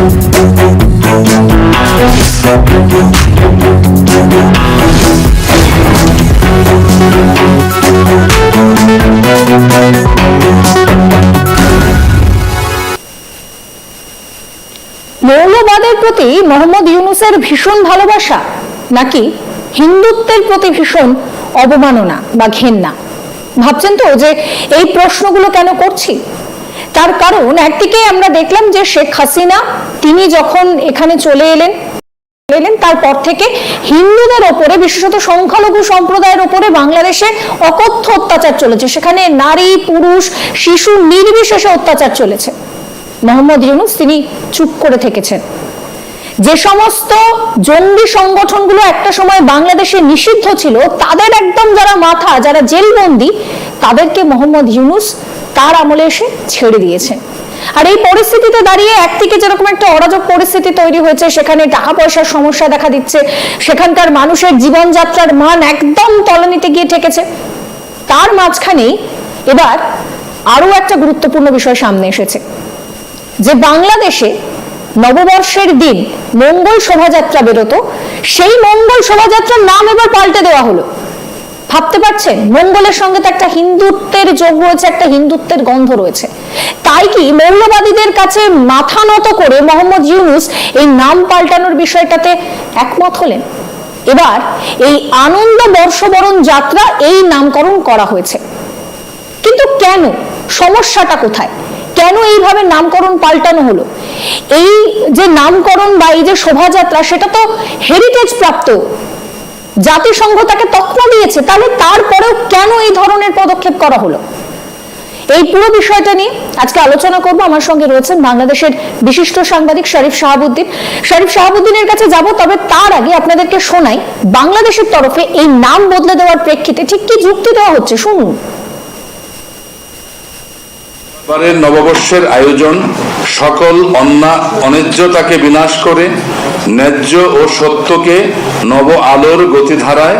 মৌলবাদের প্রতি মোহাম্মদ ইউনুসের ভীষণ ভালোবাসা, নাকি হিন্দুত্বের প্রতি ভীষণ অবমাননা বা ঘেন্না? ভাবছেন তো যে এই প্রশ্নগুলো কেন করছি? তার কারণ একদিকে আমরা দেখলাম যে শেখ হাসিনা, তিনি যখন এখানে চলে এলেন এলেন, তারপর থেকে হিন্দুদের ওপরে, বিশেষত সংখ্যালঘু সম্প্রদায়ের ওপরে বাংলাদেশে অকথ্য অত্যাচার চলেছে। সেখানে নারী, পুরুষ, শিশু নির্বিশেষে অত্যাচার চলেছে। মোহাম্মদ ইউনুস, তিনি চুপ করে থেকেছেন। যে সমস্ত জঙ্গি সংগঠনগুলো একটা সময় বাংলাদেশে নিষিদ্ধ ছিল, তাদের একদম যারা মাথা, যারা জেলবন্দি, তাদেরকে মোহাম্মদ ইউনুস তার আমলে এসে ছেড়ে দিয়েছেন আর এই পরিস্থিতিতে দাঁড়িয়ে একদিকে যেরকম একটা অরাজক পরিস্থিতি তৈরি হয়েছে, সেখানে টাকা পয়সার সমস্যা দেখা দিচ্ছে, সেখানকার মানুষের জীবনযাত্রার মান একদম তলানিতে গিয়ে ঠেকেছে। তার মাঝখানেই এবার আরও একটা গুরুত্বপূর্ণ বিষয় সামনে এসেছে, যে বাংলাদেশে নববর্ষের দিন মঙ্গল শোভাযাত্রা বেরোতো, সেই মঙ্গল শোভাযাত্রার নাম এবার পাল্টে দেওয়া হলো। ভাবতে পারছেন? মঙ্গলের সঙ্গে তো একটা হিন্দুত্বের যোগ রয়েছে, একটা হিন্দুত্বের গন্ধ রয়েছে। তাই কি মৌলবাদীদের কাছে মাথা নত করে মোহাম্মদ ইউনুস এই নাম পাল্টানোর বিষয়টাতে একমত হলেন? এবার এই আনন্দ বর্ষবরণ যাত্রা এই নামকরণ করা হয়েছে। কিন্তু কেন? সমস্যাটা কোথায়? কেন এইভাবে নামকরণ পাল্টানো হলো? এই যে নামকরণ বা এই যে শোভাযাত্রা, সেটা তো হেরিটেজ প্রাপ্ত জাতিসংঘ তাকে তকমা দিয়েছে, তাহলে তারপরেও কেন এই ধরনের পদক্ষেপ করা হলো? এই পুরো বিষয়টা নিয়ে আজকে আলোচনা করব। আমার সঙ্গে রয়েছেন বাংলাদেশের বিশিষ্ট সাংবাদিক শরীফ শাহাবুদ্দিন। শরীফ শাহাবুদ্দিনের কাছে যাব, তবে তার আগে আপনাদেরকে শোনাই, বাংলাদেশের তরফে এই নাম বদলে দেওয়ার প্রেক্ষিতে ঠিক কি যুক্তি দেওয়া হচ্ছে? শুনুন। এবারের নববর্ষের আয়োজন সকল অন্যা অন্যায্যতাকে বিনাশ করে, ন্যায্য ও সত্যকে নব আলোর গতিধারায়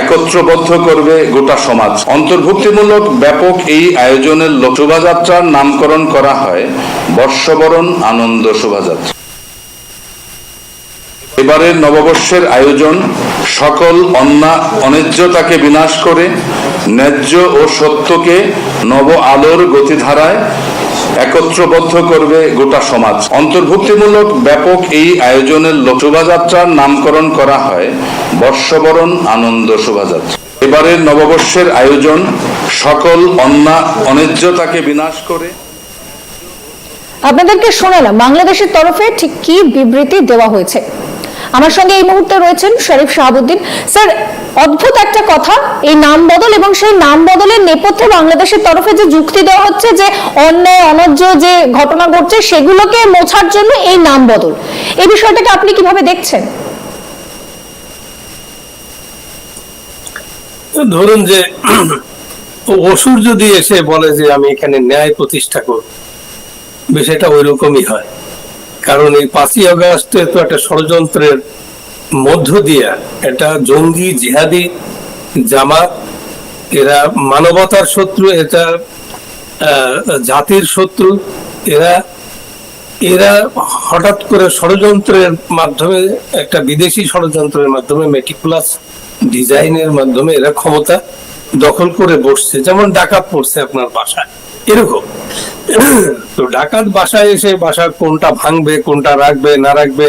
একত্রবদ্ধ করবে গোটা সমাজ। অন্তর্ভুক্তিমূলক ব্যাপক এই আয়োজনের শোভাযাত্রার নামকরণ করা হয় বর্ষবরণ আনন্দ শোভাযাত্রা। এবারের নববর্ষের আয়োজন সকল অন্যা অন্যায্যতাকে বিনাশ করে, ন্যায্য ও সত্যকে নব আলোর গতিধারায় একত্রবদ্ধ করবে গোটা সমাজ। অন্তর্ভুক্তিমূলক ব্যাপক এই আয়োজনের শোভাযাত্রার নামকরণ করা হয় বর্ষবরণ আনন্দ শোভাযাত্রা। এবারের নববর্ষের আয়োজন সকল অন্যা অন্যায্যতাকে বিনাশ করে। আপনাদেরকে শোনালাম, বাংলাদেশের তরফে ঠিক কি বিবৃতি দেওয়া হয়েছে? আমার সঙ্গে এই মুহূর্তে রয়েছেন শরীফ শাহাবুদ্দিন। স্যার, অদ্ভুত একটা কথা, এই নাম বদল এবং সেই নাম বদলের নেপথ্যে বাংলাদেশের তরফে যে যুক্তি দেওয়া হচ্ছে যে অন্যায় অনজ্য যে ঘটনা ঘটছে, সেগুলোকে মোছার জন্য এই নাম বদল। এই বিষয়টাকে আপনি কীভাবে দেখছেন? ধরুন যে, অসুর যদি এসে বলে যে আমি এখানে ন্যায় প্রতিষ্ঠা করব, বিষয়টা ওই রকমই হয়। কারণ এই পাঁচই আগস্টে তো একটা ষড়যন্ত্রের মধ্য দিয়া একটা জঙ্গি জিহাদি জামাত, এরা মানবতার শত্রু, এটা জাতির শত্রু, এরা এরা হঠাৎ করে ষড়যন্ত্রের মাধ্যমে, একটা বিদেশি ষড়যন্ত্রের মাধ্যমে, মেটিকুলাস ডিজাইনের মাধ্যমে এরা ক্ষমতা দখল করে বসছে, যেমন ডাকাত পড়ছে আপনার বাসায়। এরকম। তো ডাকাত বাসায় এসে বাসা কোনটা ভাঙবে, কোনটা রাখবে, না রাখবে,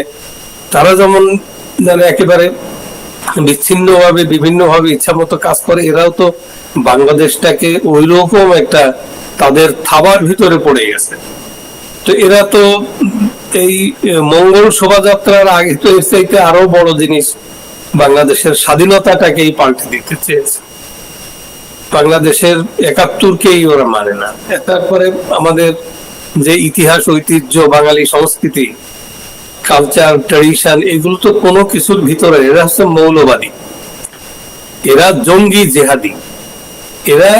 তারা যেমন মানে একেবারে বিচ্ছিন্ন ভাবে বিভিন্ন ভাবে ইচ্ছা মতো কাজ করে, এরাও তো বাংলাদেশটাকে ওই রকম একটা তাদের থাবার ভিতরে পড়ে গেছে। তো এরা তো এই মঙ্গল শোভাযাত্রার আগে তো চাইতে আরও বড় জিনিস বাংলাদেশের স্বাধীনতাটাকেই পাল্টে দিতে চেয়েছে। বাংলাদেশের একাত্তরকেই ওরা মানে না। তারপরে আমাদের যে ইতিহাস, ঐতিহ্য, বাঙালি সংস্কৃতি কালচার ট্রেডিশন এগুলো তো কোনো কিছুর ভিতরে, এরা হচ্ছে মৌলবাদী। এরা জঙ্গি জেহাদি। এরা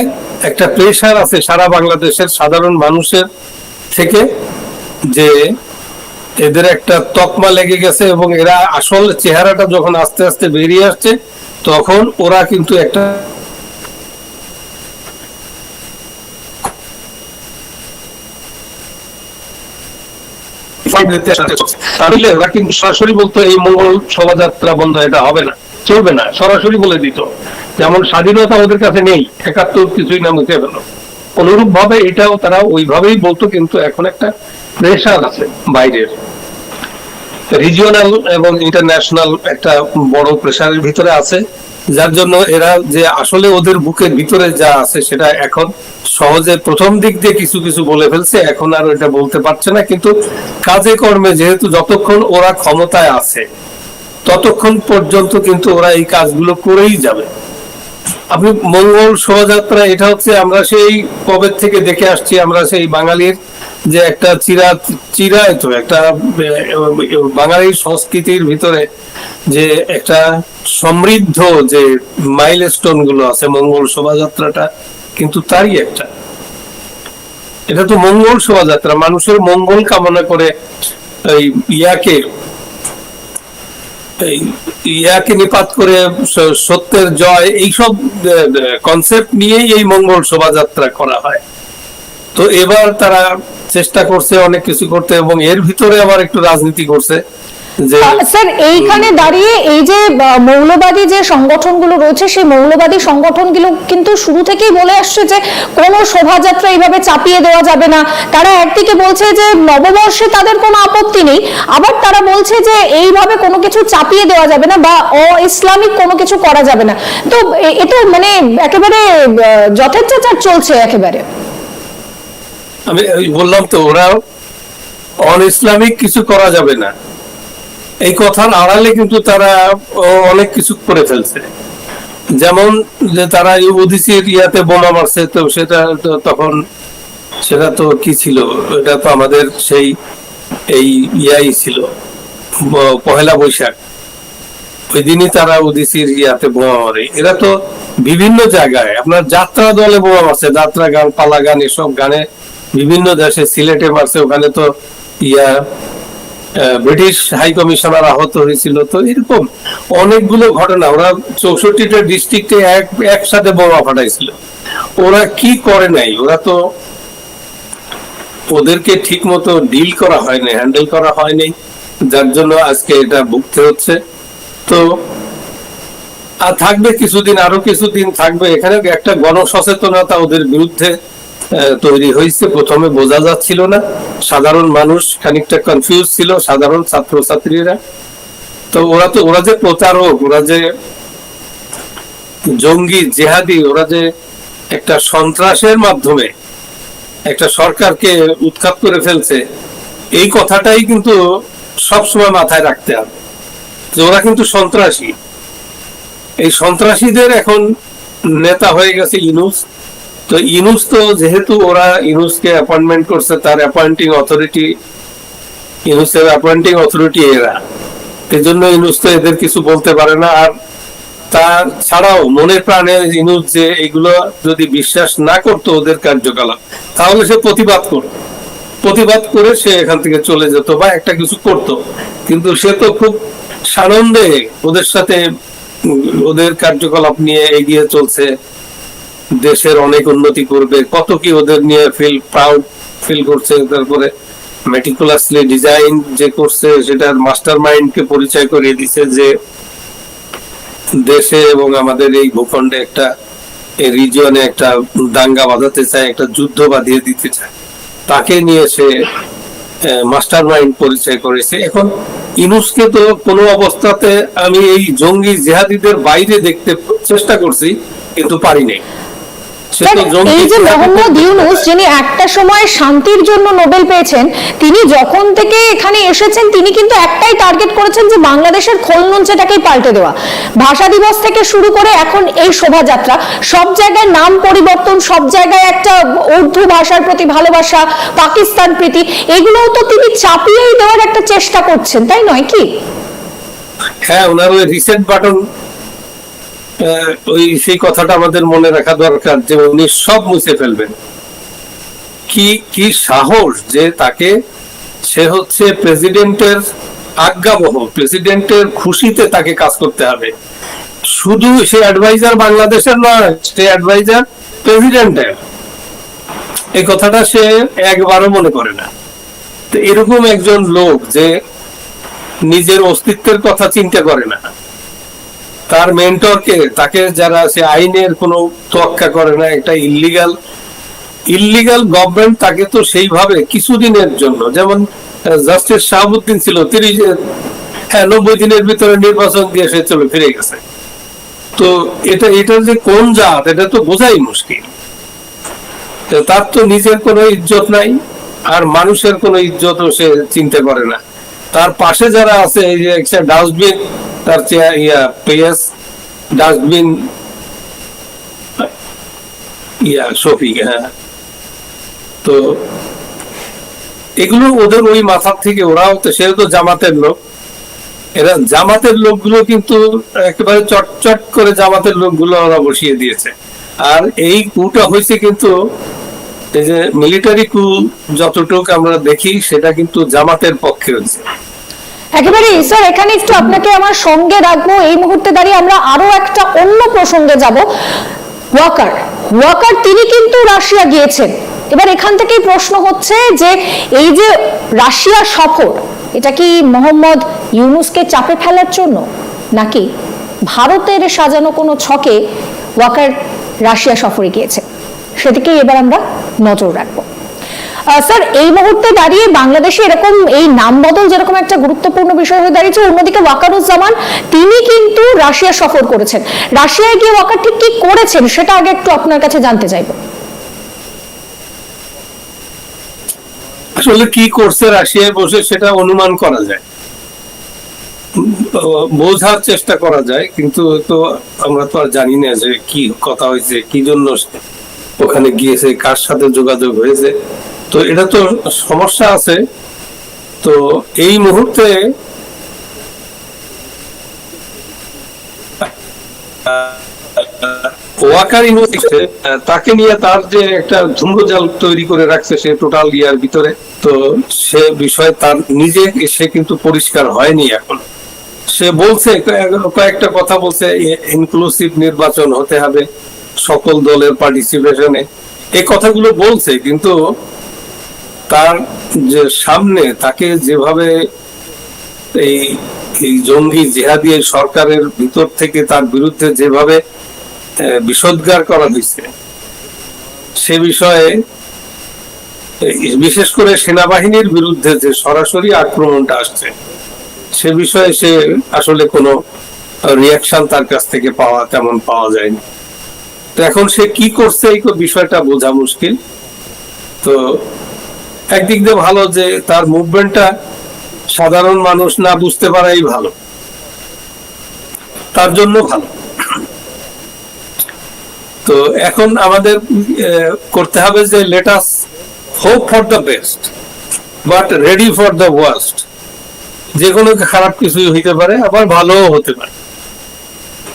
একটা প্রেশার আছে সারা বাংলাদেশের সাধারণ মানুষের থেকে যে এদের একটা তকমা লেগে গেছে এবং এরা আসল চেহারাটা যখন আস্তে আস্তে বেরিয়ে আসছে, তখন ওরা কিন্তু একটা তাহলে ওরা কিন্তু সরাসরি বলতো এই মঙ্গল শোভাযাত্রা বন্ধ, এটা হবে না, চলবে না, সরাসরি বলে দিত। যেমন স্বাধীনতা ওদের কাছে নেই, একাত্তর কিছুই না মুছে অনুরূপ ভাবে এটাও তারা ওইভাবেই বলতো, কিন্তু এখন একটা প্রেশার আছে বাইরের। রিজিওনাল এবং ইন্টারন্যাশনাল একটা বড় প্রেশারের ভিতরে আছে। যার জন্য এরা যে আসলে ওদের বুকের ভিতরে যা আছে সেটা এখন সহজে প্রথম দিক দিয়ে কিছু কিছু বলে ফেলছে, এখন আর এটা বলতে পারছে না। কিন্তু কাজে কর্মে যেহেতু যতক্ষণ ওরা ক্ষমতায় আছে, ততক্ষণ পর্যন্ত কিন্তু ওরা এই কাজগুলো করেই যাবে। আপনি মঙ্গল শোভাযাত্রা এটা হচ্ছে আমরা সেই কবে থেকে দেখে আসছি, আমরা সেই বাঙালির যে একটা চিরা চিরায়ত একটা বাঙালির সংস্কৃতির ভিতরে যে একটা সমৃদ্ধ যে মাইলস্টোনগুলো আছে, মঙ্গল শোভাযাত্রাটা, কিন্তু তারই একটা। এটা তো মঙ্গল শোভাযাত্রা, মানুষের মঙ্গল কামনা করে এই ইয়াকে ইয়াকে নিপাত করে সত্যের জয়, এইসব কনসেপ্ট নিয়েই এই মঙ্গল শোভাযাত্রা করা হয়। তো এবার তারা চেষ্টা করছে, অনেক কিছু করতে এবং এর ভিতরে আবার একটু রাজনীতি করছে স্যার, এইখানে দাঁড়িয়ে এই যে মৌলবাদী যে সংগঠনগুলো রয়েছে, সেই মৌলবাদী সংগঠনগুলো কিন্তু শুরু থেকেই বলে আসছে যে, কোনো শোভাযাত্রা এইভাবে চাপিয়ে দেওয়া যাবে না। তারা একদিকে বলছে যে, নববর্ষে তাদের কোনো আপত্তি নেই। আবার তারা বলছে যে, এইভাবে কোনো কিছু চাপিয়ে দেওয়া যাবে না বা অ ইসলামিক কোনো কিছু করা যাবে না। তো এ- তো মানে একেবারে যথেচ্ছাচার চলছে একেবারে। আমি বললাম তো, ওরা অন ইসলামিক কিছু করা যাবে না। এই কথার আড়ালে কিন্তু তারা অনেক কিছু করে ফেলছে। যেমন যে তারা এই ওদিসির ইয়াতে বোমা মারছে, তো সেটা তখন সেটা তো কি ছিল? এটা তো আমাদের সেই এই ইয়াই ছিল, পহেলা বৈশাখ। ওই দিনই তারা উদিসির ইয়াতে বোমা মারে। এরা তো বিভিন্ন জায়গায়, আপনার যাত্রা দলে বোমা মারছে, যাত্রা গান, পালা গান, এসব গানে বিভিন্ন দেশে সিলেটে মারছে, ওখানে তো ইয়া ব্রিটিশ হাই কমিশনার আহত হয়েছিল। তো এরকম অনেকগুলো ঘটনা, ওরা চৌষট্টিটা ডিস্ট্রিক্টে এক, একসাথে বোমা ফাটাইছিল। ওরা কি করে নাই? ওরা তো ওদেরকে ঠিক মতো ডিল করা হয়নি হ্যান্ডেল করা হয়নি, যার জন্য আজকে এটা ভুগতে হচ্ছে। তো, আর থাকবে কিছুদিন, আরও কিছুদিন থাকবে। এখানে একটা গণসচেতনতা ওদের বিরুদ্ধে তৈরি হয়েছে। প্রথমে বোঝা যাচ্ছিল না। সাধারণ মানুষ খানিকটা কনফিউজ ছিল, সাধারণ ছাত্রছাত্রীরা। তো ওরা তো, ওরা যে প্রচারক ওরা যে জঙ্গি, জেহাদি, ওরা যে একটা সন্ত্রাসের মাধ্যমে একটা সরকারকে উৎখাত করে ফেলছে, এই কথাটাই কিন্তু সবসময় মাথায় রাখতে হবে যে ওরা কিন্তু সন্ত্রাসী। এই সন্ত্রাসীদের এখন নেতা হয়ে গেছে ইনুস তো ইনুস তো যেহেতু ওরা ইনুসকে অ্যাপয়েন্টমেন্ট করছে, তার অ্যাপয়েন্টিং অথরিটি ইনুসের অ্যাপয়েন্টিং অথরিটি এরা। এই জন্য ইনুস তো এদের কিছু বলতে পারে না। আর তার ছাড়াও মনে প্রাণে ইনুস যে এগুলো যদি বিশ্বাস না করতো ওদের কার্যকলাপ, তাহলে সে প্রতিবাদ করতো। প্রতিবাদ করে সে এখান থেকে চলে যেত বা একটা কিছু করত। কিন্তু সে তো খুব সানন্দে ওদের সাথে, ওদের কার্যকলাপ নিয়ে এগিয়ে চলছে। দেশের অনেক উন্নতি করবে। কত কি ওদের নিয়ে ফিল প্রাউড ফিল করছে, তারপরে মেটিকুলাসলি ডিজাইন যে করছে, সেটার মাস্টার মাইন্ডকে পরিচয় করিয়ে দিছে যে দেশে এবং আমাদের এই ভূখণ্ডে একটা, এই রিজিয়নে একটা দাঙ্গা বাঁধাতে চায়, একটা যুদ্ধ বাঁধিয়ে দিতে চায়। তাকে নিয়ে সে মাস্টার মাইন্ড পরিচয় করেছে। এখন ইনুসকে তো কোনো অবস্থাতে আমি এই জঙ্গি জেহাদিদের বাইরে দেখতে চেষ্টা করছি, কিন্তু পারি নাই। এই যে মোহাম্মদ ইউনুস যিনি একটা সময় শান্তির জন্য নোবেল পেয়েছেন তিনি যখন থেকে এখানে এসেছেন তিনি কিন্তু একটাই টার্গেট করেছেন যে বাংলাদেশের খোলনঞ্চেটাকেই পাল্টে দেওয়া। ভাষা দিবস থেকে শুরু করে এখন এই শোভাযাত্রা সব জায়গায় নাম পরিবর্তন সব জায়গায় একটা উর্দু ভাষার প্রতি ভালোবাসা পাকিস্তান প্রীতি এগুলোও তো তিনি চাপিয়েই দেওয়ার একটা চেষ্টা করছেন তাই নয় কি? হ্যাঁ ওনার রিসেট বাটন ওই সেই কথাটা আমাদের মনে রাখা দরকার যে উনি সব মুছে ফেলবেন। কি কি সাহস যে তাকে, সে হচ্ছে প্রেসিডেন্টের আজ্ঞাবহ, প্রেসিডেন্টের খুশিতে তাকে কাজ করতে হবে। শুধু সে অ্যাডভাইজার বাংলাদেশের নয়, সে অ্যাডভাইজার প্রেসিডেন্টের। এই কথাটা সে একবারও মনে করে না। তো এরকম একজন লোক যে নিজের অস্তিত্বের কথা চিন্তা করে না। তার মেন্টরকে তাকে যারা সে আইনের কোনো তোয়াক্কা করে না একটা ইল্লিগাল ইল্লিগাল গভর্নমেন্ট তাকে তো সেইভাবে কিছুদিনের জন্য, যেমন জাস্টিস শাহাবুদ্দিন ছিল, তিরিশ হ্যাঁ নব্বই দিনের ভিতরে নির্বাচন দিয়ে সে চলে ফিরে গেছে। তো এটা এটা যে কোন জাত, এটা তো বোঝাই মুশকিল। তার তো নিজের কোনো ইজ্জত নাই, আর মানুষের কোনো ইজ্জতও সে চিন্তা করে না। তার পাশে যারা আছে, এই যে একটা ডাস্টবিন, তার চেয়া- ইয়া পেস ডাস্টবিন, ইয়া, শফিক হ্যাঁ। তো এগুলো ওদের ওই মাথার থেকে, ওরাও তো সে তো জামাতের লোক। এরা জামাতের লোকগুলো কিন্তু একেবারে চটচট করে জামাতের লোকগুলো ওরা বসিয়ে দিয়েছে। আর এই কুটা হয়েছে কিন্তু এই যে মিলিটারি কু যতটুক আমরা দেখি, সেটা কিন্তু জামাতের পক্ষে হয়েছে। একেবারে স্যার, এখানে একটু আপনাকে আমার সঙ্গে রাখব। এই মুহূর্তে দাঁড়িয়ে আমরা আরও একটা অন্য প্রসঙ্গে যাব। ওয়াকার। ওয়াকার, তিনি কিন্তু রাশিয়া গিয়েছেন। এবার এখান থেকেই প্রশ্ন হচ্ছে যে, এই যে রাশিয়া সফর, এটা কি মোহাম্মদ ইউনুসকে চাপে ফেলার জন্য, নাকি ভারতের সাজানো কোনো ছকে ওয়াকার রাশিয়া সফরে গিয়েছে? সেদিকেই এবার আমরা নজর রাখব। স্যার, এই মুহূর্তে দাঁড়িয়ে বাংলাদেশে এরকম এই নাম বদল যেরকম একটা গুরুত্বপূর্ণ বিষয় হয়ে দাঁড়িয়েছে, অন্যদিকে ওয়াকারুজ্জামান, তিনি কিন্তু রাশিয়া সফর করেছেন। রাশিয়ায় গিয়ে ওয়াকার ঠিক কি করেছেন সেটা আগে একটু আপনার কাছে জানতে চাইব। আসলে কি করছে রাশিয়ায় বসে সেটা অনুমান করা যায়। বোঝার চেষ্টা করা যায়, কিন্তু তো আমরা তো আর জানি না যে কি কথা হয়েছে, কি জন্য ওখানে গিয়েছে, কার সাথে যোগাযোগ হয়েছে। তো এটা তো সমস্যা আছে। তো এই মুহূর্তে তাকে নিয়ে তার যে একটা ধূম্রজাল তৈরি করে রাখছে সে টোটাল ইয়ার ভিতরে, তো সে বিষয়ে তার নিজে সে কিন্তু পরিষ্কার হয়নি এখন। সে বলছে কয়েক- কয়েকটা কথা বলছে ইনক্লুসিভ নির্বাচন হতে হবে। সকল দলের পার্টিসিপেশনে এই কথাগুলো বলছে, কিন্তু তার যে সামনে তাকে যেভাবে এই এই জঙ্গি জেহাদি সরকারের ভিতর থেকে তার বিরুদ্ধে যেভাবে বিষোদ্গার করা হয়েছে, সে বিষয়ে বিশেষ করে সেনাবাহিনীর বিরুদ্ধে যে সরাসরি আক্রমণটা আসছে, সে বিষয়ে সে আসলে কোনো রিয়াকশন তার কাছ থেকে পাওয়া, তেমন পাওয়া যায়নি। তো এখন সে কি করছে এই বিষয়টা বোঝা মুশকিল। তো একদিক দিয়ে ভালো যে তার মুভমেন্টটা সাধারণ মানুষ না বুঝতে পারাই ভালো। তার জন্য ভালো। তো এখন আমাদের করতে হবে যে let's hope for the best but ready for the worst যে কোনো খারাপ কিছুই হইতে পারে, আবার ভালোও হতে পারে।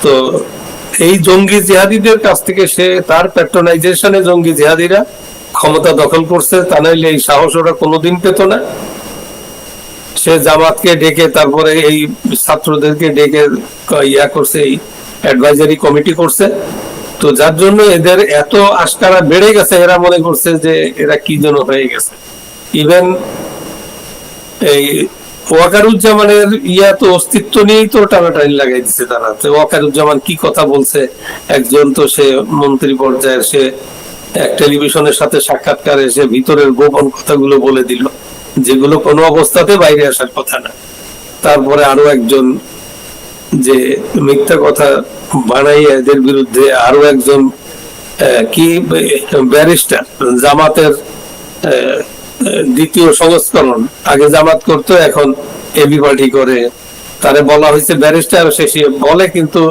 তো এই জঙ্গি জিহাদিদের কাছ থেকে সে তার প্যাট্রোনাইজেশনে জঙ্গি জিহাদিরা ক্ষমতা দখল করছে, তা নাইলে এই সাহস ওরা কোনোদিন পেত না। সে জামাতকে ডেকে তারপরে এই ছাত্রদেরকে ডেকে ইয়া করছে, এই অ্যাডভাইজারি কমিটি করছে। তো যার জন্য এদের এত আস্কারা বেড়ে গেছে, এরা মনে করছে যে এরা কি যেন হয়ে গেছে। ইভেন এই ওয়াকারুজ্জামানের ইয়া তো অস্তিত্ব নিয়েই তো টানাটানি লাগাই দিচ্ছে তারা ওয়াকারুজ্জামান কি কথা বলছে? একজন তো সে মন্ত্রী পর্যায়ের সে এক টেলিভিশনের সাথে সাক্ষাৎকারে সে ভিতরের গোপন কথাগুলো বলে দিল, যেগুলো কোনো অবস্থাতে বাইরে আসার কথা না। তারপরে আরও একজন যে মিথ্যা কথা বানাইয়ে এদের বিরুদ্ধে আরও একজন কি, ব্যারিস্টার, জামাতের দ্বিতীয় সংস্করণ। আগে জামাত করতো, এখন এবি পার্টি করে। তারে বলা হয়েছে ব্যারিস্টার সে বলে, কিন্তু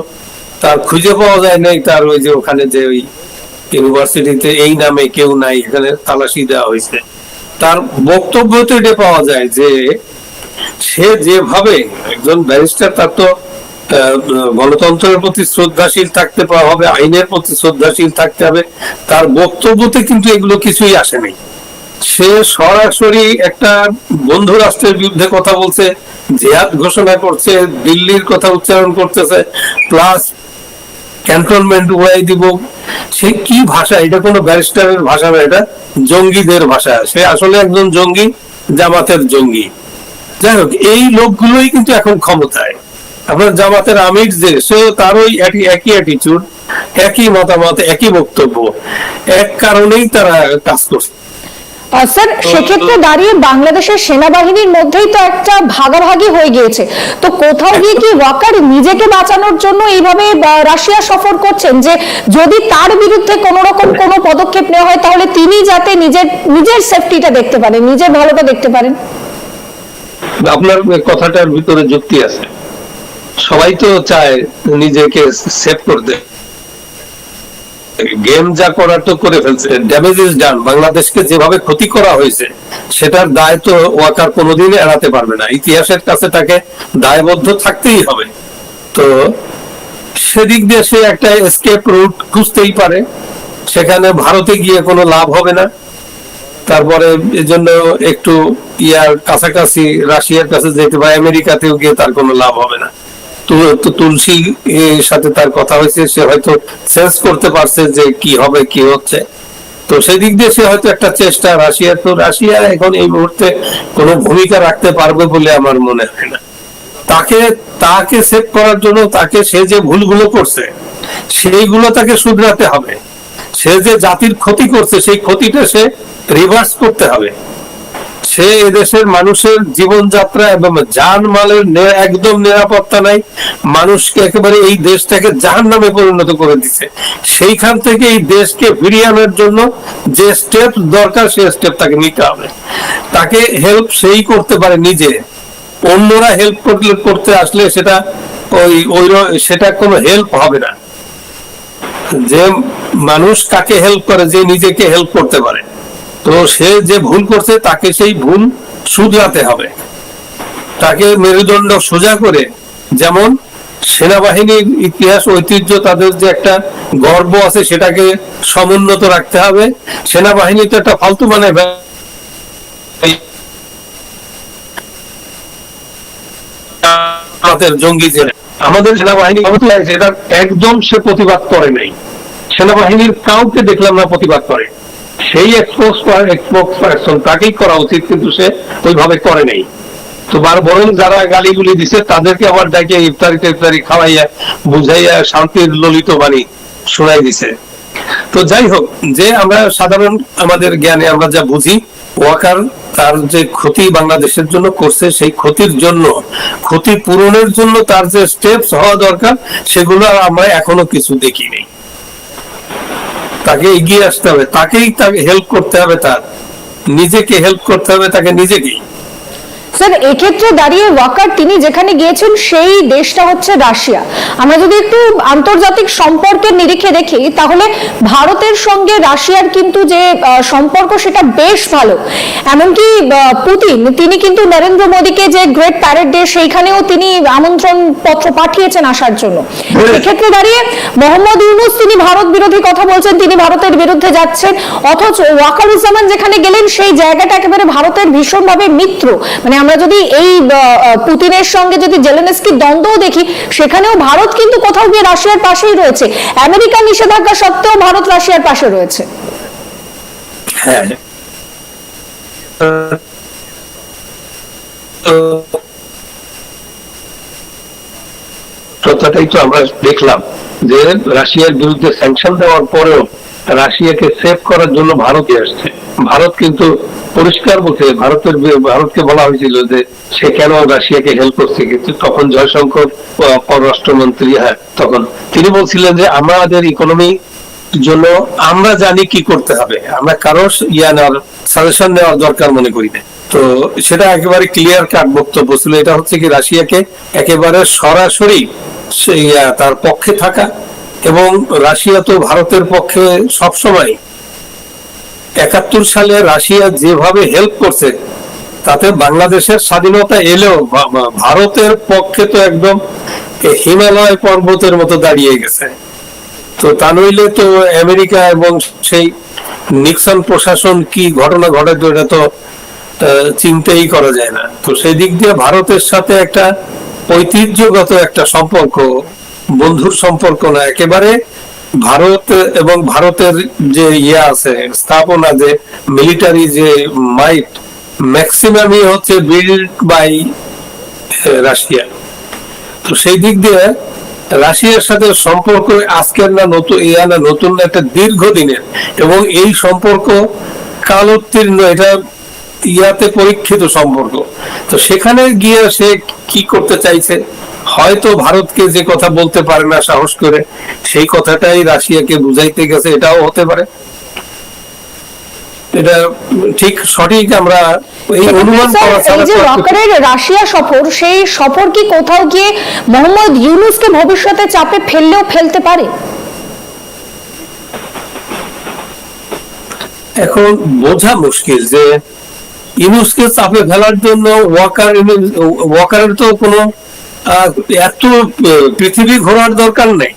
তার খুঁজে পাওয়া যায় নাই। তার ওই যে ওখানে যে ওই ইউনিভার্সিটিতে এই নামে কেউ নাই, এখানে তালাশি দেওয়া হয়েছে। তার বক্তব্য তো এটা পাওয়া যায় যে সে যেভাবে একজন ব্যারিস্টার, তার তো গণতন্ত্রের প্রতি শ্রদ্ধাশীল থাকতে হবে, আইনের প্রতি শ্রদ্ধাশীল থাকতে হবে। তার বক্তব্যতে কিন্তু এগুলো কিছুই আসে নাই। সে সরাসরি একটা বন্ধু রাষ্ট্রের বিরুদ্ধে কথা বলছে, জেহাদ ঘোষণা করছে, দিল্লির কথা উচ্চারণ করতেছে প্লাস ক্যান্টনমেন্ট উড়াই দিব। সে কি ভাষা? এটা কোনো ব্যারিস্টারের ভাষা না, এটা জঙ্গিদের ভাষা। সে আসলে একজন জঙ্গি, জামাতের জঙ্গি। যাই হোক, এই লোকগুলোই কিন্তু এখন ক্ষমতায়। আপনার জামাতের আমির যে, সেও তার ওই একই অ্যাটিচিউড একই মতামত, একই বক্তব্য। এক কারণেই তারা কাজ করছে। স্যার সেক্ষেত্রে দাঁড়িয়ে বাংলাদেশের সেনাবাহিনীর মধ্যেই তো একটা ভাগাভাগি হয়ে গিয়েছে। তো কোথাও গিয়ে কি ওয়াকার নিজেকে বাঁচানোর জন্য এইভাবে রাশিয়া সফর করছেন যে যদি তার বিরুদ্ধে কোন রকম কোনো পদক্ষেপ নেওয়া হয় তাহলে তিনি যাতে নিজের নিজের সেফটিটা দেখতে পারেন নিজের ভালোটা দেখতে পারেন? আপনার কথাটার ভিতরে যুক্তি আছে। সবাই তো চায় নিজেকে সেভ করতে গেম যা করার তো করে ফেলছে। ড্যামেজ ইজ ডান বাংলাদেশকে যেভাবে ক্ষতি করা হয়েছে, সেটার দায় তো ওয়াকার কোনোদিনই এড়াতে পারবে না। ইতিহাসের কাছে তাকে দায়বদ্ধ থাকতেই হবে। তো সেদিক দিয়ে সে একটা এসকেপ রুট খুঁজতেই পারে। সেখানে ভারতে গিয়ে কোনো লাভ হবে না। তারপরে এজন্য একটু ইয়ার কাছাকাছি, রাশিয়ার কাছে যেতে বা আমেরিকাতেও গিয়ে তার কোনো লাভ হবে না। তুলসী সাথে তার কথা হয়েছে, সে হয়তো সেন্স করতে পারছে যে কি হবে, কি হচ্ছে। তো সেই দিক দিয়ে সে হয়তো একটা চেষ্টা তো রাশিয়া এখন এই মুহূর্তে কোনো ভূমিকা রাখতে পারবে বলে আমার মনে হয় না। তাকে তাকে সেভ করার জন্য তাকে সে যে ভুলগুলো করছে, সেইগুলো তাকে শুধরাতে হবে। সে যে জাতির ক্ষতি করছে, সেই ক্ষতিটা সে রিভার্স করতে হবে। সে এদেশের মানুষের জীবনযাত্রা এবং জানমালের নে- একদম নিরাপত্তা নাই। মানুষকে একেবারে এই দেশটাকে জাহান নামে পরিণত করে দিচ্ছে সেইখান থেকে এই দেশকে ফিরিয়ে আনার জন্য যে স্টেপ দরকার সেই স্টেপ তাকে নিতে হবে। তাকে হেল্প সেই করতে পারে নিজে। অন্যরা হেল্প করলে করতে আসলে সেটা ওই ওই সেটা কোনো হেল্প হবে না। যে মানুষ কাকে হেল্প করে, যে নিজেকে হেল্প করতে পারে। তো সে যে ভুল করছে, তাকে সেই ভুল শুধরাতে হবে। তাকে মেরুদণ্ড সোজা করে যেমন সেনাবাহিনীর ইতিহাস, ঐতিহ্য, তাদের যে একটা গর্ব আছে, সেটাকে সমুন্নত রাখতে হবে। সেনাবাহিনী তো একটা ফালতু মানে জঙ্গি যে আমাদের সেনাবাহিনী এটার একদম সে প্রতিবাদ করে নাই। সেনাবাহিনীর কাউকে দেখলাম না প্রতিবাদ করে। সেই এক্সপোজ এক্সপোক্স পার্সন তাকেই করা উচিত, কিন্তু সে ওইভাবে করে নাই। তো বরং যারা গালিগুলি দিছে, তাদেরকে আবার ডাকে ইফতারি টিফতারি খাওয়াইয়া, বুঝাইয়া শান্তির ললিত বাণী শোনাই দিছে। তো যাই হোক, যে আমরা সাধারণ আমাদের জ্ঞানে আমরা যা বুঝি, ওয়াকার তার যে ক্ষতি বাংলাদেশের জন্য করছে, সেই ক্ষতির জন্য, ক্ষতি পূরণের জন্য তার যে স্টেপস হওয়া দরকার, সেগুলো আমরা এখনও কিছু দেখিনি। তাকে এগিয়ে আসতে হবে, তাকেই তাকে হেল্প করতে হবে তার। নিজেকে হেল্প করতে হবে তাকে নিজেকেই। স্যার এক্ষেত্রে দাঁড়িয়ে ওয়াকার তিনি যেখানে গিয়েছেন সেই দেশটা হচ্ছে রাশিয়া। আমরা যদি একটু আন্তর্জাতিক সম্পর্কের নিরিখে দেখি তাহলে ভারতের সঙ্গে রাশিয়ার কিন্তু যে সম্পর্ক সেটা বেশ ভালো। এমনকি পুতিন তিনি কিন্তু নরেন্দ্র মোদীকে যে গ্রেট প্যারেড ডে সেইখানেও তিনি আমন্ত্রণ পত্র পাঠিয়েছেন আসার জন্য। এক্ষেত্রে দাঁড়িয়ে মোহাম্মদ ইউনুস তিনি ভারত বিরোধী কথা বলছেন তিনি ভারতের বিরুদ্ধে যাচ্ছেন। অথচ ওয়াকারুজ্জামান যেখানে গেলেন সেই জায়গাটা একেবারে ভারতের ভীষণভাবে মিত্র। মানে আমরা যদি এই পুতিনের সঙ্গে যদি জেলেনস্কির দ্বন্দ্বও দেখি, সেখানেও ভারত কিন্তু কোথাও গিয়ে রাশিয়ার পাশেই রয়েছে। আমেরিকা নিষেধাজ্ঞা সত্ত্বেও ভারত রাশিয়ার পাশে রয়েছে। হ্যাঁ। কথাটাই তো আমরা দেখলাম যে রাশিয়ার বিরুদ্ধে স্যাংশন দেওয়ার পরেও রাশিয়াকে সেভ করার জন্য ভারতে আসছে। ভারত কিন্তু পরিষ্কার বলছে, ভারতের ভারতকে বলা হয়েছিল যে সে কেন রাশিয়াকে হেল্প করছে, কিন্তু তখন জয়শঙ্কর পররাষ্ট্রমন্ত্রী হ্যাঁ তখন তিনি বলছিলেন যে আমাদের ইকোনমি জন্য আমরা জানি কি করতে হবে। আমরা কারও ইয়া নেওয়ার সাজেশন নেওয়ার দরকার মনে করি না। তো সেটা একেবারে ক্লিয়ার কাট বক্তব্য ছিল। এটা হচ্ছে কি রাশিয়াকে একেবারে সরাসরি তার পক্ষে থাকা এবং রাশিয়া তো ভারতের পক্ষে সবসময় একাত্তর সালে রাশিয়া যেভাবে হেল্প করছে, তাতে বাংলাদেশের স্বাধীনতা এলেও ভারতের পক্ষে তো একদম হিমালয় পর্বতের মতো দাঁড়িয়ে গেছে। তো তা নইলে তো আমেরিকা এবং সেই নিক্সন প্রশাসন কি ঘটনা ঘটাতো এটা তো চিন্তাই করা যায় না। তো সেই দিক দিয়ে ভারতের সাথে একটা ঐতিহ্যগত একটা সম্পর্ক বন্ধুর সম্পর্ক না, একেবারে ভারত এবং ভারতের যে ইয়ে আছে, স্থাপনা যে মিলিটারি যে মাইট ম্যাক্সিমামই হচ্ছে বিল্ড বাই রাশিয়া। তো সেই দিক দিয়ে রাশিয়ার সাথে সম্পর্ক আজকের না নতুন ইয়া না নতুন না একটা দীর্ঘদিনের। এবং এই সম্পর্ক কালোত্তীর্ণ, এটা ইয়াতে পরীক্ষিত সম্পর্ক। তো সেখানে গিয়ে সে কি করতে চাইছে? হয়তো ভারতকে যে কথা বলতে পারে না সাহস করে সেই কথাটাই রাশিয়াকে বুঝাইতে গেছে এটাও হতে পারে। এটা ঠিক সঠিক আমরা এই অনুমান রাশিয়া সফর সেই সফর কি কোথাও গিয়ে মোহাম্মদ ইউনুসকে ভবিষ্যতে চাপে ফেললেও ফেলতে পারে? এখন বোঝা মুশকিল যে ইউনুসকে চাপে ফেলার জন্য ওয়াকার ওয়াকারের তো কোনো এত পৃথিবী ঘোরার দরকার নেই।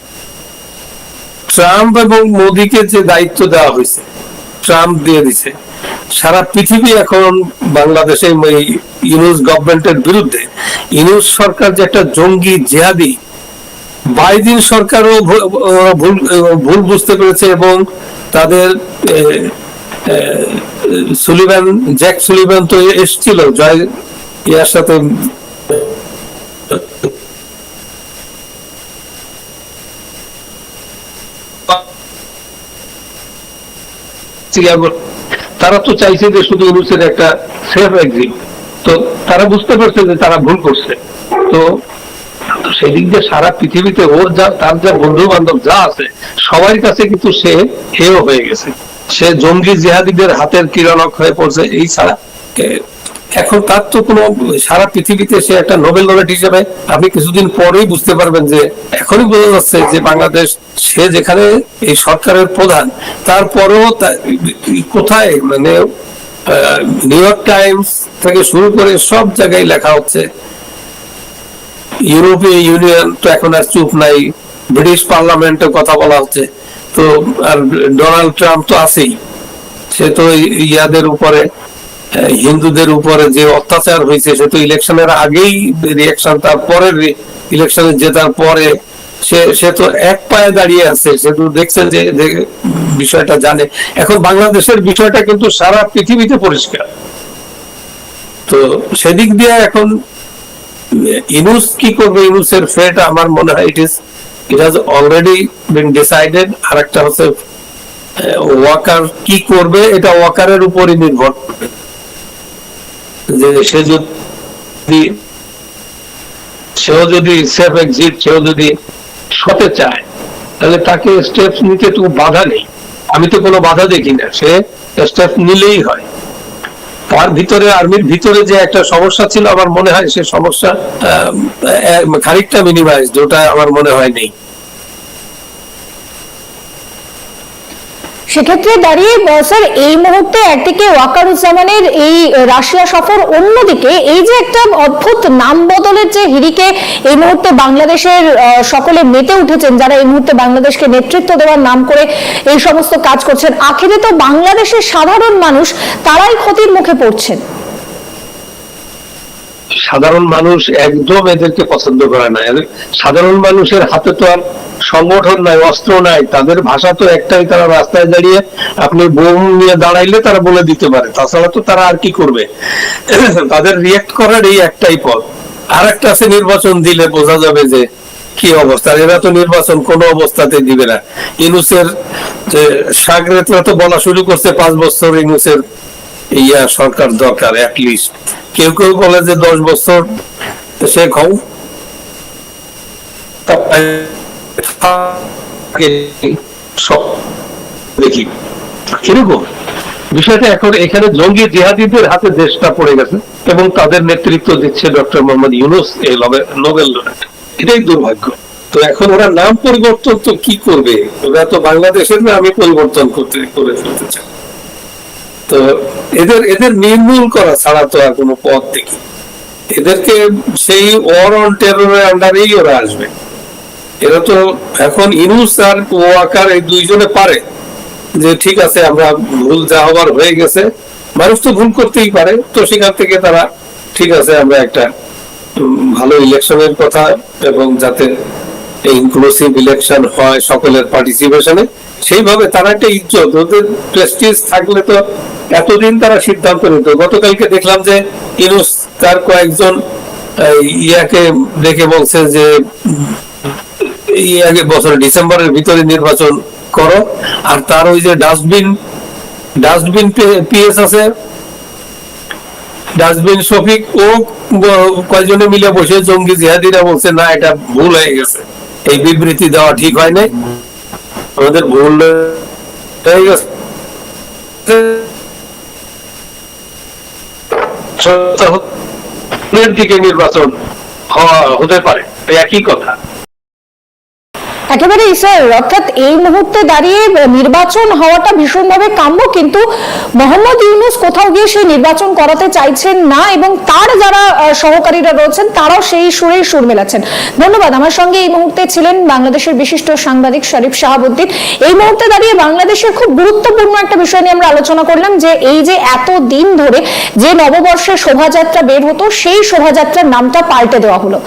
ট্রাম্প এবং মোদিকে যে দায়িত্ব দেওয়া হয়েছে, ট্রাম্প দিয়ে দিছে, সারা পৃথিবী এখন বাংলাদেশে ইউনুস গভর্নমেন্টের বিরুদ্ধে, ইউনুস সরকার যে একটা জঙ্গি জেহাদি, বাইদিন সরকারও ভুল ভুল বুঝতে পেরেছে এবং তাদের সুলিভান জ্যাক সুলিভান তো এসছিল, জয় ইয়ার সাথে তারা তো চাইছে যে শুধু ইউনুসের একটা সেফ এক্সিট তো তারা বুঝতে পারছে যে তারা ভুল করছে। তো সেদিক দিয়ে সারা পৃথিবীতে ওর যা, তার যা বন্ধু বান্ধব যা আছে সবার কাছে কিন্তু সে হেয় হয়ে গেছে। সে জঙ্গি জিহাদিদের হাতের কিরণক হয়ে পড়ছে এই ছাড়া এখন তার তো কোনো সারা পৃথিবীতে সে একটা নোবেল লরেট হিসেবে আপনি কিছুদিন পরেই বুঝতে পারবেন যে এখনই বোঝা যাচ্ছে যে বাংলাদেশ, সে যেখানে এই সরকারের প্রধান, তারপরেও কোথায়? মানে নিউ ইয়র্ক টাইমস থেকে শুরু করে সব জায়গায় লেখা হচ্ছে, ইউরোপীয় ইউনিয়ন তো এখন আর চুপ নাই, ব্রিটিশ পার্লামেন্টে কথা বলা হচ্ছে, তো আর ডোনাল্ড ট্রাম্প তো আছেই, সে তো ইয়াদের উপরে হিন্দুদের উপরে যে অত্যাচার হয়েছে, সে তো ইলেকশনের আগেই রিয়াকশন তার পরের ইলেকশনে জেতার পরে সে সে তো এক পায়ে দাঁড়িয়ে আছে। সে তো দেখছে যে বিষয়টা জানে। এখন বাংলাদেশের বিষয়টা কিন্তু সারা পৃথিবীতে পরিষ্কার। তো সেদিক দিয়ে এখন ইনুস কি করবে, ইনুসের ফেট আমার মনে হয় it is it has already been decided আর একটা হচ্ছে ওয়াকার কি করবে, এটা ওয়াকারের উপরই নির্ভর করবে যে সে যদি সেও যদি সেফ এক্সিট সেও যদি সতে চায়, তাহলে তাকে নিতে তো বাধা নেই। আমি তো কোনো বাধা দেখি না, সে স্টেপ নিলেই হয়। তার ভিতরে, আর্মির ভিতরে যে একটা সমস্যা ছিল, আমার মনে হয় সে সমস্যা খানিকটা মিনিমাইজ যেটা আমার মনে হয় নেই। সেক্ষেত্রে দাঁড়িয়ে স্যার, এই মুহূর্তে একদিকে ওয়াকারুজ্জামানের এই রাশিয়া সফর, অন্যদিকে এই যে একটা অদ্ভুত নাম বদলের যে হিরিকে এই মুহূর্তে বাংলাদেশের সকলে মেতে উঠেছেন, যারা এই মুহূর্তে বাংলাদেশকে নেতৃত্ব দেওয়ার নাম করে এই সমস্ত কাজ করছেন, আখেরে তো বাংলাদেশের সাধারণ মানুষ তারাই ক্ষতির মুখে পড়ছেন। সাধারণ মানুষ একদম এদেরকে পছন্দ করে না। সাধারণ মানুষের হাতে তো আর সংগঠন নাই, অস্ত্র নাই। তাদের ভাষা তো একটাই, তারা রাস্তায় দাঁড়িয়ে আপনি বোম নিয়ে দাঁড়াইলে তারা বলে দিতে পারে। তাছাড়া তো তারা আর কি করবে? তাদের রিয়েক্ট করার এই একটাই পথ। আর একটা আছে নির্বাচন দিলে বোঝা যাবে যে কি অবস্থা। এরা তো নির্বাচন কোন অবস্থাতে দিবে না। ইনুসের যে সাগরেতরা তো বলা শুরু করছে পাঁচ বছর ইনুসের ইয়া সরকার দরকার লিস্ট কেউ কেউ বলে যে দশ বছর সে খাও দেখি। কীরকম? বিষয়টা এখন এখানে জঙ্গি জিহাদিদের হাতে দেশটা পড়ে গেছে এবং তাদের নেতৃত্ব দিচ্ছে ডক্টর মোহাম্মদ ইউনুস এই নোবেল এটাই দুর্ভাগ্য। তো এখন ওরা নাম পরিবর্তন তো কি করবে? ওরা তো বাংলাদেশের নামই পরিবর্তন করতে করে ফেলতে চায়। তো এদের এদের নির্মূল করা ছাড়া তো আর কোনো পথ দেখি। এদেরকে সেই ওয়ার অন টেররের আন্ডারেই ওরা আসবে। এরা তো এখন ইনুস আর ওয়াকার এই দুইজনে পারে যে ঠিক আছে, আমরা ভুল যা হবার হয়ে গেছে, মানুষ তো ভুল করতেই পারে। তো সেখান থেকে তারা ঠিক আছে, আমরা একটা ভালো ইলেকশনের কথা এবং যাতে ইনক্লুসিভ ইলেকশন হয় সকলের পার্টিসিপেশনে সেইভাবে তারা একটা ইজ্জত, ওদের প্রেস্টিজ থাকলে তো এতদিন তারা সিদ্ধান্ত নিত। গতকালকে দেখলাম যে ইনুস তার কয়েকজন ইয়াকে দেখে বলছে যে আগে বছর ডিসেম্বরের ভিতরে নির্বাচন করো, আর তার ওই যে ডাস্টবিন ডাস্টবিন পিএস আছে, ডাস্টবিন শফিক, ও কয়জনে মিলে বসে জঙ্গি জিহাদিরা বলছে, না, এটা ভুল হয়ে গেছে। এই বিবৃতি দেওয়া ঠিক হয় নাই আমাদের ভুল দিকে নির্বাচন হওয়া হতে পারে। একই কথা। একেবারেই স্যার অর্থাৎ এই মুহূর্তে দাঁড়িয়ে নির্বাচন হওয়াটা ভীষণভাবে কাম্য, কিন্তু মোহাম্মদ ইউনুস কোথাও গিয়ে সেই নির্বাচন করাতে চাইছেন না এবং তার যারা সহকারীরা রয়েছেন, তারাও সেই সুরেই সুর মেলাচ্ছেন। ধন্যবাদ। আমার সঙ্গে এই মুহূর্তে ছিলেন বাংলাদেশের বিশিষ্ট সাংবাদিক শরীফ শাহাবুদ্দিন। এই মুহূর্তে দাঁড়িয়ে বাংলাদেশের খুব গুরুত্বপূর্ণ একটা বিষয় নিয়ে আমরা আলোচনা করলাম যে, এই যে এত দিন ধরে যে নববর্ষের শোভাযাত্রা বের হতো, সেই শোভাযাত্রার নামটা পাল্টে দেওয়া হলো।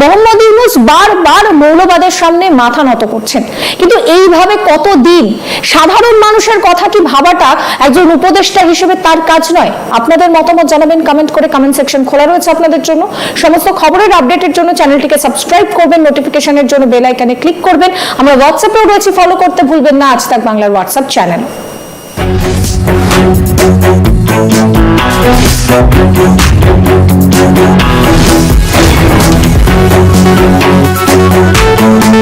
মোহাম্মদ ইউনুস বারবার মৌলবাদের সামনে মাথা নত করছেন। কিন্তু এইভাবে কতদিন সাধারণ মানুষের কথা কি ভাবাটা একজন উপদেষ্টা হিসেবে তার কাজ নয়? আপনাদের মতামত জানাবেন কমেন্ট করে কমেন্ট সেকশন খোলা রয়েছে আপনাদের জন্য। সমস্ত খবরের আপডেটের জন্য চ্যানেলটিকে সাবস্ক্রাইব করবেন নোটিফিকেশনের জন্য বেল আইকনে ক্লিক করবেন। আমরা হোয়াটসঅ্যাপেও রয়েছে ফলো করতে ভুলবেন না। আজ তাক বাংলার হোয়াটসঅ্যাপ চ্যানেল Thank